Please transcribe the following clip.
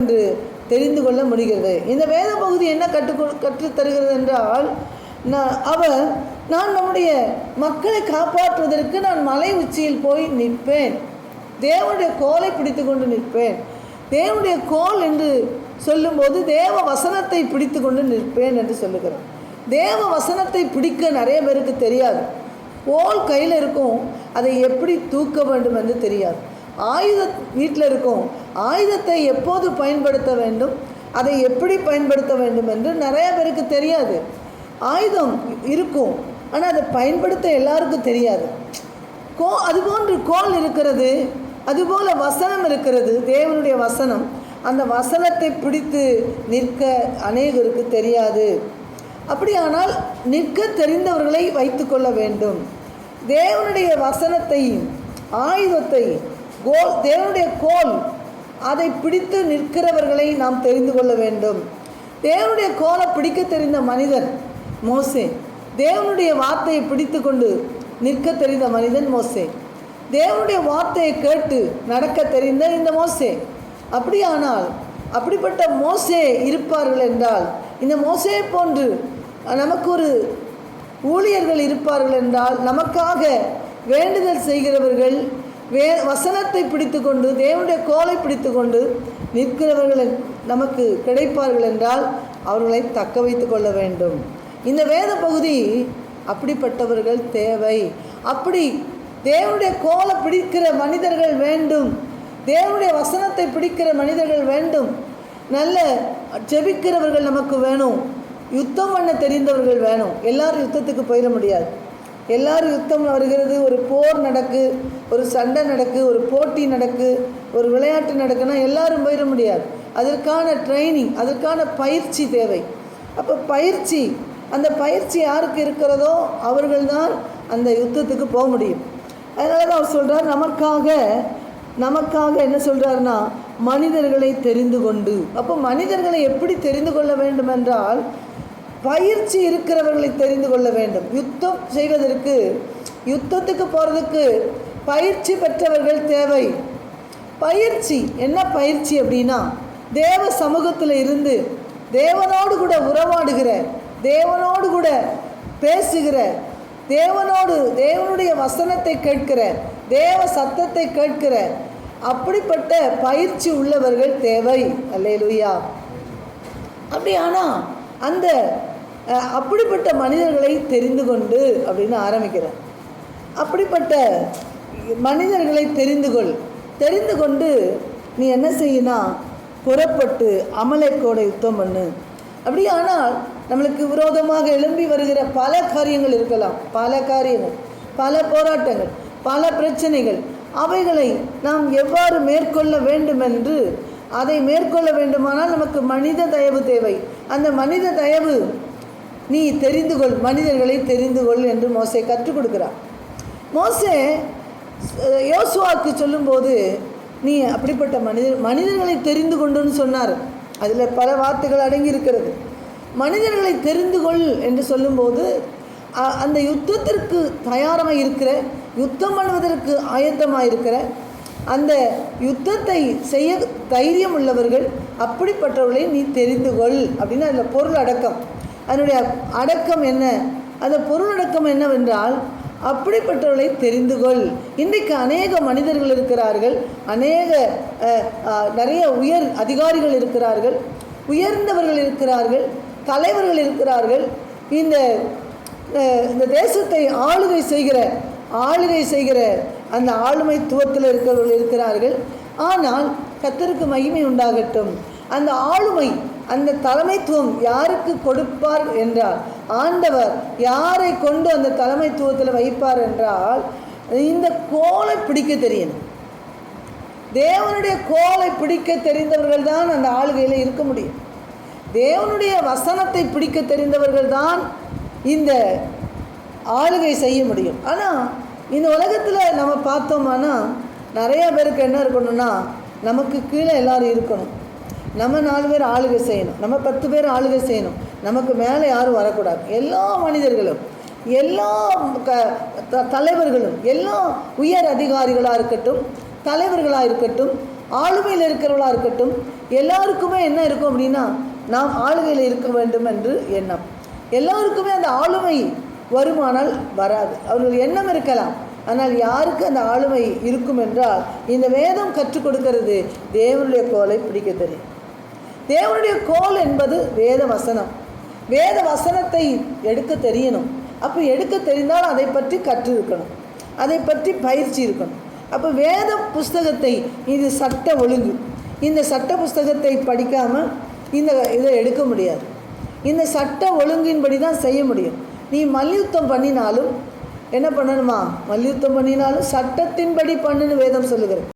என்று தெரிந்து கொள்ள முடிகிறது. இந்த வேத பகுதி என்ன கற்றுக்கொள் கற்றுத்தருகிறது என்றால் நான் அவர் நான் நம்முடைய மக்களை காப்பாற்றுவதற்கு நான் மலை உச்சியில் போய் நிற்பேன். தேவனுடைய கோலை பிடித்து கொண்டு நிற்பேன். தேவனுடைய கோல் என்று சொல்லும்போது தேவ வசனத்தை பிடித்து கொண்டு நிற்பேன் என்று சொல்லுகிறோம். தேவ வசனத்தை பிடிக்க நிறைய பேருக்கு தெரியாது. கோல் கையில் இருக்கும். அதை எப்படி தூக்க வேண்டும் என்று தெரியாது. ஆயுத வீட்டில் இருக்கும். ஆயுதத்தை எப்போது பயன்படுத்த வேண்டும்? அதை எப்படி பயன்படுத்த வேண்டும் என்று நிறைய பேருக்கு தெரியாது. ஆயுதம் இருக்கும். ஆனால் அதை பயன்படுத்த எல்லாருக்கும் தெரியாது. கோ அதுபோன்று கோல் இருக்கிறது. அதுபோல் வசனம் இருக்கிறது. தேவனுடைய வசனம். அந்த வசனத்தை பிடித்து நிற்க அநேகருக்கு தெரியாது. அப்படியானால் நிற்க தெரிந்தவர்களை வைத்துக்கொள்ள வேண்டும். தேவனுடைய வசனத்தை ஆயுதத்தை கோல் தேவனுடைய கோல் அதை பிடித்து நிற்கிறவர்களை நாம் தெரிந்து கொள்ள வேண்டும். தேவனுடைய கோலை பிடிக்க தெரிந்த மனிதன் மோசே. தேவனுடைய வார்த்தையை பிடித்து கொண்டு நிற்க தெரிந்த மனிதன் மோசே. தேவனுடைய வார்த்தையை கேட்டு நடக்க தெரிந்த இந்த மோசே. அப்படியானால் அப்படிப்பட்ட மோசே இருப்பார்கள் என்றால் இந்த மோசையை போன்று நமக்கு ஒரு ஊழியர்கள் இருப்பார்கள் என்றால் நமக்காக வேண்டுதல் செய்கிறவர்கள் வே வசனத்தை பிடித்துக்கொண்டு தேவனுடைய கோலை பிடித்துக்கொண்டு நிற்கிறவர்கள் நமக்கு கிடைப்பார்கள் என்றால் அவர்களை தக்க வைத்து கொள்ள வேண்டும். இந்த வேத பகுதி அப்படிப்பட்டவர்கள் தேவை. அப்படி தேவனுடைய கோலை பிடிக்கிற மனிதர்கள் வேண்டும். தேவனுடைய வசனத்தை பிடிக்கிற மனிதர்கள் வேண்டும். நல்ல ஜெபிக்கிறவர்கள் நமக்கு வேணும். யுத்தம் பண்ண தெரிந்தவர்கள் வேணும். எல்லாரும் யுத்தத்துக்கு போயிட முடியாது. எல்லாரும் யுத்தம் வருகிறது ஒரு போர் நடக்கு ஒரு சண்டை நடக்கு ஒரு போட்டி நடக்கு ஒரு விளையாட்டு நடக்குன்னா எல்லாரும் போயிட முடியாது. அதற்கான ட்ரைனிங் அதற்கான பயிற்சி தேவை. அப்போ பயிற்சி அந்த பயிற்சி யாருக்கு இருக்கிறதோ அவர்கள்தான் அந்த யுத்தத்துக்கு போக முடியும். அதனால தான் அவர் சொல்கிறார் நமக்காக நமக்காக என்ன சொல்கிறாருன்னா மனிதர்களை தெரிந்து கொண்டு. அப்போ மனிதர்களை எப்படி தெரிந்து கொள்ள வேண்டும் என்றால் பயிற்சி இருக்கிறவர்களை தெரிந்து கொள்ள வேண்டும். யுத்தம் செய்வதற்கு யுத்தத்துக்கு போகிறதுக்கு பயிற்சி பெற்றவர்கள் தேவை. பயிற்சி என்ன பயிற்சி அப்படின்னா தேவ சமூகத்தில் இருந்து தேவனோடு கூட உறவாடுகிற தேவனோடு கூட பேசுகிற தேவனோடு தேவனுடைய வசனத்தை கேட்கிற தேவ சத்தத்தை கேட்கிற அப்படிப்பட்ட பயிற்சி உள்ளவர்கள் தேவை. அல்லேலுயா. அப்படி ஆனால் அந்த அப்படிப்பட்ட மனிதர்களை தெரிந்து கொண்டு அப்படின்னு ஆரம்பிக்கிறேன். அப்படிப்பட்ட மனிதர்களை தெரிந்து கொள். தெரிந்து கொண்டு நீ என்ன செய்யினா புறப்பட்டு அமலைக்கோட யுத்தம் பண்ணு. அப்படியானால் நம்மளுக்கு விரோதமாக எழும்பி வருகிற பல காரியங்கள் இருக்கலாம். பல காரியங்கள் பல போராட்டங்கள் பல பிரச்சனைகள். அவைகளை நாம் எவ்வாறு மேற்கொள்ள வேண்டும் என்று அதை மேற்கொள்ள வேண்டுமானால் நமக்கு மனித தயவு தேவை. அந்த மனித தயவு நீ தெரிந்து கொள் மனிதர்களை தெரிந்து கொள் என்று மோசை கற்றுக் கொடுக்குறார். மோசே யோசுவாக்கு சொல்லும்போது நீ அப்படிப்பட்ட மனிதர் மனிதர்களை தெரிந்து கொண்டுன்னு சொன்னார். அதில் பல வார்த்தைகள் அடங்கியிருக்கிறது. மனிதர்களை தெரிந்து கொள் என்று சொல்லும்போது அ- அந்த யுத்தத்திற்கு தயாராக இருக்கிற யுத்தம் பண்ணுவதற்கு ஆயத்தமாக இருக்கிற அந்த யுத்தத்தை செய்ய தைரியம் உள்ளவர்கள் அப்படிப்பட்டவர்களை நீ தெரிந்து கொள். அப்படின்னு அதில் பொருள் அடக்கம். அதனுடைய அடக்கம் என்ன? அந்த பொருளடக்கம் என்னவென்றால் அப்படிப்பட்டவர்களை தெரிந்து கொள். இன்றைக்கு அநேக மனிதர்கள் இருக்கிறார்கள் அநேக நிறைய உயர் அதிகாரிகள் இருக்கிறார்கள் உயர்ந்தவர்கள் இருக்கிறார்கள் தலைவர்கள் இருக்கிறார்கள். இந்த இந்த தேசத்தை ஆளுகை செய்கிற ஆளுகை செய்கிற அந்த ஆளுமைத்துவத்தில் இருக்கிறவர்கள் இருக்கிறார்கள். ஆனால் கத்தருக்கு மகிமை உண்டாகட்டும். அந்த ஆளுமை அந்த தலைமைத்துவம் யாருக்கு கொடுப்பார் என்றால் ஆண்டவர் யாரை கொண்டு அந்த தலைமைத்துவத்தில் வைப்பார் என்றால் இந்த கோலை பிடிக்க தெரியணும் தேவனுடைய கோலை பிடிக்க தெரிந்தவர்கள் தான் அந்த ஆளுகையில் இருக்க முடியும். தேவனுடைய வசனத்தை பிடிக்க தெரிந்தவர்கள் தான் இந்த ஆளுகை செய்ய முடியும். ஆனால் இந்த உலகத்தில் நம்ம பார்த்தோம்னா நிறைய பேருக்கு என்ன இருக்கணும்னா நமக்கு கீழே எல்லாரும் இருக்கணும். நம்ம நாலு பேர் ஆளுகை செய்யணும். நம்ம பத்து பேர் ஆளுகை செய்யணும். நமக்கு மேலே யாரும் வரக்கூடாது. எல்லா மனிதர்களும் எல்லா க த- தலைவர்களும் எல்லா உயர் அதிகாரிகளாக இருக்கட்டும் தலைவர்களாக இருக்கட்டும் ஆளுமையில் இருக்கிறவர்களாக இருக்கட்டும் எல்லாருக்குமே என்ன இருக்கும் அப்படின்னா நாம் ஆளுகையில் இருக்க வேண்டும் என்று எண்ணம். எல்லாருக்குமே அந்த ஆளுமை வருமானால் வராது. அவர்கள் எண்ணம் இருக்கலாம். ஆனால் யாருக்கு அந்த ஆளுமை இருக்கும் என்றால் இந்த வேதம் கற்றுக் கொடுக்கிறது தேவனுடைய கோலை பிடிக்க தெரியும். தேவனுடைய கோல் என்பது வேத வசனம். வேத வசனத்தை எடுக்க தெரியணும். அப்போ எடுக்க தெரிந்தால் அதை பற்றி கற்றிருக்கணும். அதை பற்றி பயிற்சி இருக்கணும். அப்போ வேத புஸ்தகத்தை இது சட்ட ஒழுங்கு. இந்த சட்ட புஸ்தகத்தை படிக்காமல் இந்த இதை எடுக்க முடியாது. இந்த சட்ட ஒழுங்கின்படி தான் செய்ய முடியும். நீ மல்யுத்தம் பண்ணினாலும் என்ன பண்ணணுமா? மல்யுத்தம் பண்ணினாலும் சட்டத்தின்படி பண்ணுன்னு வேதம் சொல்லுகிறது.